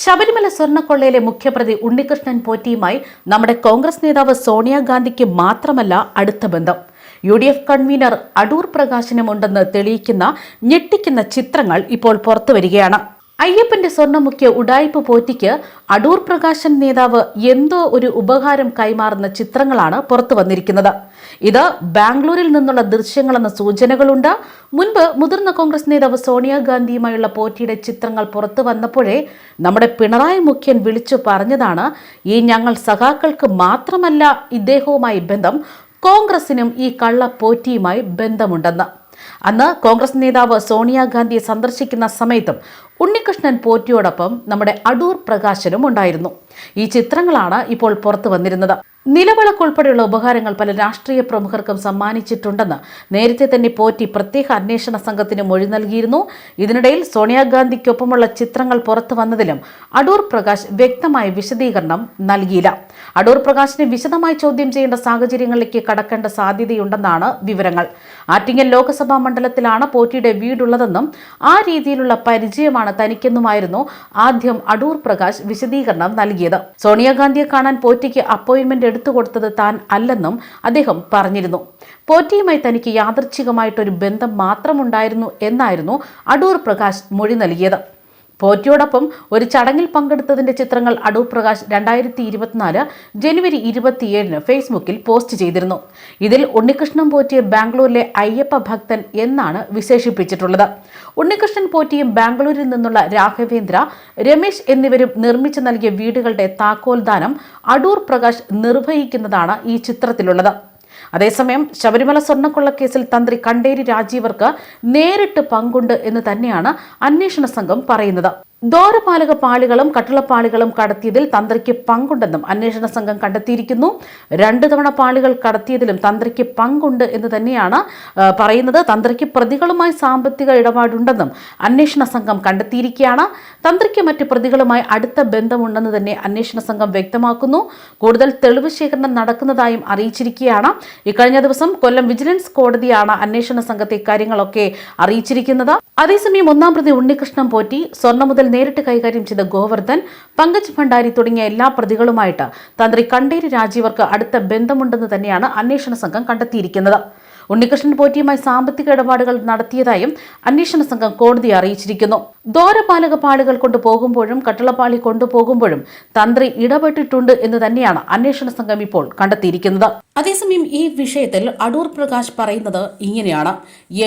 ശബരിമല സ്വർണക്കൊള്ളയിലെ മുഖ്യപ്രതി ഉണ്ണികൃഷ്ണൻ പോറ്റിയുമായി നമ്മുടെ കോൺഗ്രസ് നേതാവ് സോണിയാഗാന്ധിക്ക് മാത്രമല്ല അടുത്ത ബന്ധം. U D F convenor Adoor പ്രകാശനുമുണ്ടെന്ന് തെളിയിക്കുന്ന ഞെട്ടിക്കുന്ന ചിത്രങ്ങൾ ഇപ്പോൾ പുറത്തുവരികയാണ്. അയ്യപ്പന്റെ സ്വർണമുഖ്യ ഉടായ്പ പോറ്റിക്ക് അടൂർ പ്രകാശൻ നേതാവ് എന്തോ ഒരു ഉപകാരം കൈമാറുന്ന ചിത്രങ്ങളാണ് പുറത്തു വന്നിരിക്കുന്നത്. ഇത് ബാംഗ്ലൂരിൽ നിന്നുള്ള ദൃശ്യങ്ങളെന്ന സൂചനകളുണ്ട്. മുൻപ് മുതിർന്ന കോൺഗ്രസ് നേതാവ് സോണിയാഗാന്ധിയുമായുള്ള പോറ്റിയുടെ ചിത്രങ്ങൾ പുറത്തു വന്നപ്പോഴേ നമ്മുടെ പിണറായി മുഖ്യൻ വിളിച്ചു പറഞ്ഞതാണ് ഈ ഞങ്ങൾ സഖാക്കൾക്ക് മാത്രമല്ല ഇദ്ദേഹവുമായി ബന്ധം കോൺഗ്രസിനും ഈ കള്ള പോറ്റിയുമായി ബന്ധമുണ്ടെന്ന്. അന്ന് കോൺഗ്രസ് നേതാവ് സോണിയാഗാന്ധിയെ സന്ദർശിക്കുന്ന സമയത്തും ഉണ്ണികൃഷ്ണൻ പോറ്റിയോടൊപ്പം നമ്മുടെ അടൂർ പ്രകാശനും ഉണ്ടായിരുന്നു. ഈ ചിത്രങ്ങളാണ് ഇപ്പോൾ പുറത്തു വന്നിരുന്നത്. നിലവിളക്ക് ഉൾപ്പെടെയുള്ള ഉപഹാരങ്ങൾ പല രാഷ്ട്രീയ പ്രമുഖർക്കും സമ്മാനിച്ചിട്ടുണ്ടെന്ന് നേരത്തെ തന്നെ പോറ്റി പ്രത്യേക അന്വേഷണ സംഘത്തിന് മൊഴി നൽകിയിരുന്നു. ഇതിനിടയിൽ സോണിയാഗാന്ധിക്കൊപ്പമുള്ള ചിത്രങ്ങൾ പുറത്തു വന്നതിലും അടൂർ പ്രകാശ് വ്യക്തമായ വിശദീകരണം നൽകിയില്ല. അടൂർ പ്രകാശിനെ വിശദമായി ചോദ്യം ചെയ്യേണ്ട സാഹചര്യങ്ങളിലേക്ക് കടക്കേണ്ട സാധ്യതയുണ്ടെന്നാണ് വിവരങ്ങൾ. ആറ്റിങ്ങൽ ലോക്സഭാ മണ്ഡലത്തിലാണ് പോറ്റിയുടെ വീടുള്ളതെന്നും ആ രീതിയിലുള്ള പരിചയമാണ് തനിക്കെന്നുമായിരുന്നു ആദ്യം അടൂർ പ്രകാശ് വിശദീകരണം നൽകിയത്. സോണിയാഗാന്ധിയെ കാണാൻ പോറ്റിക്ക് അപ്പോയിന്റ്മെന്റ് എടുത്തുകൊടുത്തത് താൻ അല്ലെന്നും അദ്ദേഹം പറഞ്ഞിരുന്നു. പോറ്റിയുമായി തനിക്ക് യാദർച്ഛികമായിട്ടൊരു ബന്ധം മാത്രമുണ്ടായിരുന്നു എന്നായിരുന്നു അടൂർ പ്രകാശ് മൊഴി നൽകിയത്. പോറ്റിയോടൊപ്പം ഒരു ചടങ്ങിൽ പങ്കെടുത്തതിന്റെ ചിത്രങ്ങൾ അടൂർ പ്രകാശ് രണ്ടായിരത്തി ഇരുപത്തിനാല് ജനുവരി ഇരുപത്തിയേഴിന് ഫേസ്ബുക്കിൽ പോസ്റ്റ് ചെയ്തിരുന്നു. ഇതിൽ ഉണ്ണികൃഷ്ണൻ പോറ്റിയ ബാംഗ്ലൂരിലെ അയ്യപ്പ ഭക്തൻ എന്നാണ് വിശേഷിപ്പിച്ചിട്ടുള്ളത്. ഉണ്ണികൃഷ്ണൻ പോറ്റിയും ബാംഗ്ലൂരിൽ നിന്നുള്ള രാഘവേന്ദ്ര രമേശ് എന്നിവരും നിർമ്മിച്ചു നൽകിയ വീടുകളുടെ താക്കോൽദാനം അടൂർ പ്രകാശ് നിർവഹിക്കുന്നതാണ് ഈ ചിത്രത്തിലുള്ളത്. അതേസമയം ശബരിമല സ്വർണക്കൊള്ളക്കേസിൽ തന്ത്രി കണ്ടേരി രാജീവർക്ക് നേരിട്ട് പങ്കുണ്ട് എന്ന് തന്നെയാണ് അന്വേഷണ സംഘം പറയുന്നത്. ദോരപാലക പാളികളും കട്ടിളപ്പാളികളും കടത്തിയതിൽ തന്ത്രിക്ക് പങ്കുണ്ടെന്നും അന്വേഷണ സംഘം കണ്ടെത്തിയിരിക്കുന്നു. രണ്ടു തവണ പാളികൾ കടത്തിയതിലും തന്ത്രിക്ക് പങ്കുണ്ട് എന്ന് തന്നെയാണ് പറയുന്നത്. തന്ത്രിക്ക് പ്രതികളുമായി സാമ്പത്തിക ഇടപാടുണ്ടെന്നും അന്വേഷണ സംഘം കണ്ടെത്തിയിരിക്കുകയാണ്. തന്ത്രിക്ക് മറ്റ് പ്രതികളുമായി അടുത്ത ബന്ധമുണ്ടെന്ന് തന്നെ അന്വേഷണ സംഘം വ്യക്തമാക്കുന്നു. കൂടുതൽ തെളിവ് ശേഖരണം നടക്കുന്നതായും അറിയിച്ചിരിക്കുകയാണ്. ഇക്കഴിഞ്ഞ ദിവസം കൊല്ലം വിജിലൻസ് കോടതിയാണ് അന്വേഷണ സംഘത്തെ ഇക്കാര്യങ്ങളൊക്കെ അറിയിച്ചിരിക്കുന്നത്. അതേസമയം ഒന്നാം പ്രതി ഉണ്ണികൃഷ്ണൻ പോറ്റി സ്വർണ മുതൽ നേരിട്ട് കൈകാര്യം ചെയ്ത ഗോവർദ്ധൻ പങ്കജ് ഭണ്ഡാരി തുടങ്ങിയ എല്ലാ പ്രതികളുമായിട്ട് തന്ത്രി കണ്ടേരി രാജീവർക്ക് അടുത്ത ബന്ധമുണ്ടെന്ന് തന്നെയാണ് അന്വേഷണ സംഘം കണ്ടെത്തിയിരിക്കുന്നത്. ഉണ്ണികൃഷ്ണൻ പോറ്റിയുമായി സാമ്പത്തിക ഇടപാടുകൾ നടത്തിയതായും അന്വേഷണ സംഘം കോടതിയെ അറിയിച്ചിരിക്കുന്നു. ദോരപാലക പാളികൾ കൊണ്ടുപോകുമ്പോഴും കട്ടളപ്പാളി കൊണ്ടുപോകുമ്പോഴും തന്ത്രി ഇടപെട്ടിട്ടുണ്ട് എന്ന് തന്നെയാണ് അന്വേഷണ സംഘം ഇപ്പോൾ കണ്ടെത്തിയിരിക്കുന്നത്. അതേസമയം ഈ വിഷയത്തിൽ അടൂർ പ്രകാശ് പറയുന്നത് ഇങ്ങനെയാണ്.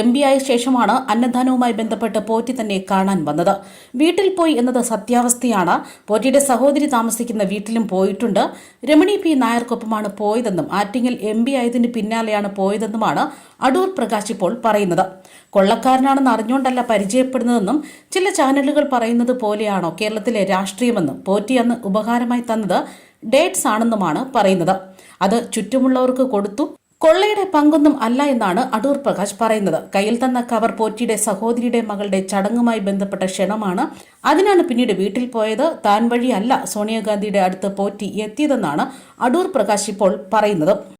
എം ബി ആയ ശേഷമാണ് അന്നദാനവുമായി ബന്ധപ്പെട്ട് പോറ്റി തന്നെ കാണാൻ വന്നത്. വീട്ടിൽ പോയി എന്നത് സത്യാവസ്ഥയാണ്. പോറ്റിയുടെ സഹോദരി താമസിക്കുന്ന വീട്ടിലും പോയിട്ടുണ്ട്. രമണി പി നായർക്കൊപ്പമാണ് പോയതെന്നും ആറ്റിങ്ങൽ എം ബി ആയതിന് പിന്നാലെയാണ് പോയതെന്നുമാണ് അടൂർ പ്രകാശ് ഇപ്പോൾ പറയുന്നത്. കൊള്ളക്കാരനാണെന്ന് അറിഞ്ഞുകൊണ്ടല്ല പരിചയപ്പെടുന്നതെന്നും ചില ചാനലുകൾ പറയുന്നത് പോലെയാണോ കേരളത്തിലെ രാഷ്ട്രീയമെന്നും പോറ്റി അന്ന് ഉപകാരമായി തന്നത് ഡേറ്റ്സ് ആണെന്നുമാണ് പറയുന്നത്. അത് ചുറ്റുമുള്ളവർക്ക് കൊടുത്തു കൊള്ളയുടെ പങ്കൊന്നും അല്ല എന്നാണ് അടൂർ പ്രകാശ് പറയുന്നത്. കയ്യിൽ തന്ന കവർ പോറ്റിയുടെ സഹോദരിയുടെ മകളുടെ ചടങ്ങുമായി ബന്ധപ്പെട്ട ക്ഷണമാണ് അതിനാണ് പിന്നീട് വീട്ടിൽ പോയത്. താൻ വഴിയല്ല സോണിയാഗാന്ധിയുടെ അടുത്ത് പോറ്റി എത്തിയതെന്നാണ് അടൂർ പ്രകാശ് ഇപ്പോൾ പറയുന്നത്.